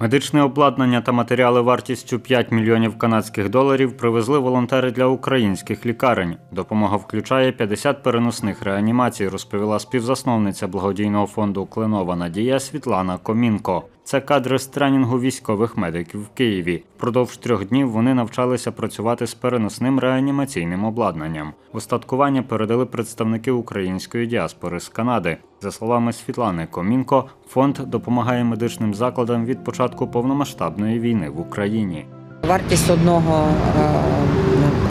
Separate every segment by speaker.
Speaker 1: Медичне обладнання та матеріали вартістю 5 мільйонів канадських доларів привезли волонтери для українських лікарень. Допомога включає 50 переносних реанімацій, розповіла співзасновниця благодійного фонду Клинова Надія Світлана Комінко. Це кадри з тренінгу військових медиків в Києві. Впродовж трьох днів вони навчалися працювати з переносним реанімаційним обладнанням. Устаткування передали представники української діаспори з Канади. За словами Світлани Комінко, фонд допомагає медичним закладам від початку повномасштабної війни в Україні.
Speaker 2: Вартість одного, е,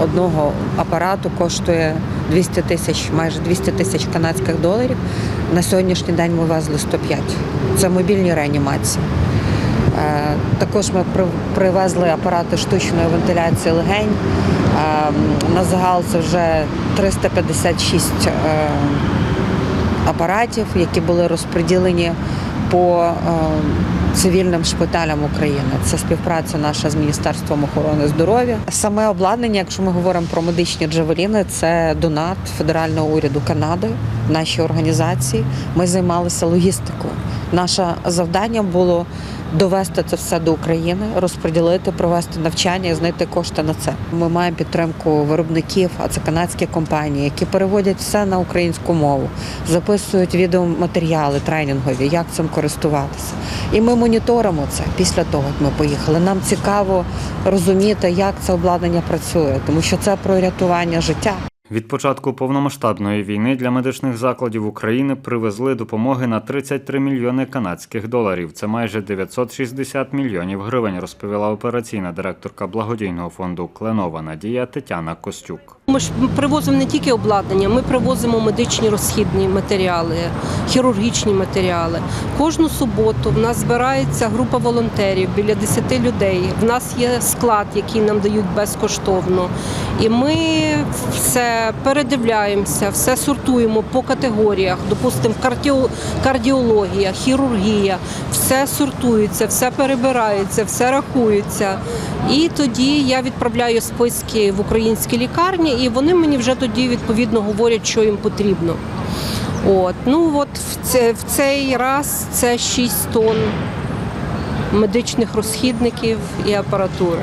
Speaker 2: одного апарату коштує 200 тисяч, майже 200 тисяч канадських доларів. На сьогоднішній день ми везли 105. Це мобільні реанімації. Е, Також ми привезли апарати штучної вентиляції легень. Е, На загал це вже 356 е, апаратів, які були розподілені по е, цивільним шпиталям України. Це співпраця наша з Міністерством охорони здоров'я. Саме обладнання, якщо ми говоримо про медичні джавеліни, це донат федерального уряду Канади, нашій організації. Ми займалися логістикою. Наше завдання було довести це все до України, розподілити, провести навчання і знайти кошти на це. Ми маємо підтримку виробників, а це канадські компанії, які переводять все на українську мову, записують відеоматеріали тренінгові, як цим користуватися. І ми моніторимо це після того, як ми поїхали. Нам цікаво розуміти, як це обладнання працює, тому що це про рятування життя.
Speaker 1: Від початку повномасштабної війни для медичних закладів України привезли допомоги на 33 мільйони канадських доларів. Це майже 960 мільйонів гривень, розповіла операційна директорка благодійного фонду Кленова Надія Тетяна Костюк.
Speaker 3: Ми ж привозимо не тільки обладнання, ми привозимо медичні розхідні матеріали, хірургічні матеріали. Кожну суботу в нас збирається група волонтерів біля 10 людей. В нас є склад, який нам дають безкоштовно. І ми все передивляємося, все сортуємо по категоріях. Допустимо, кардіо- кардіологія, хірургія, все сортується, все перебирається, все рахується. І тоді я відправляю списки в українські лікарні, і вони мені вже тоді відповідно говорять, що їм потрібно. От ну от в цей раз це 6 тонн медичних розхідників і апаратури.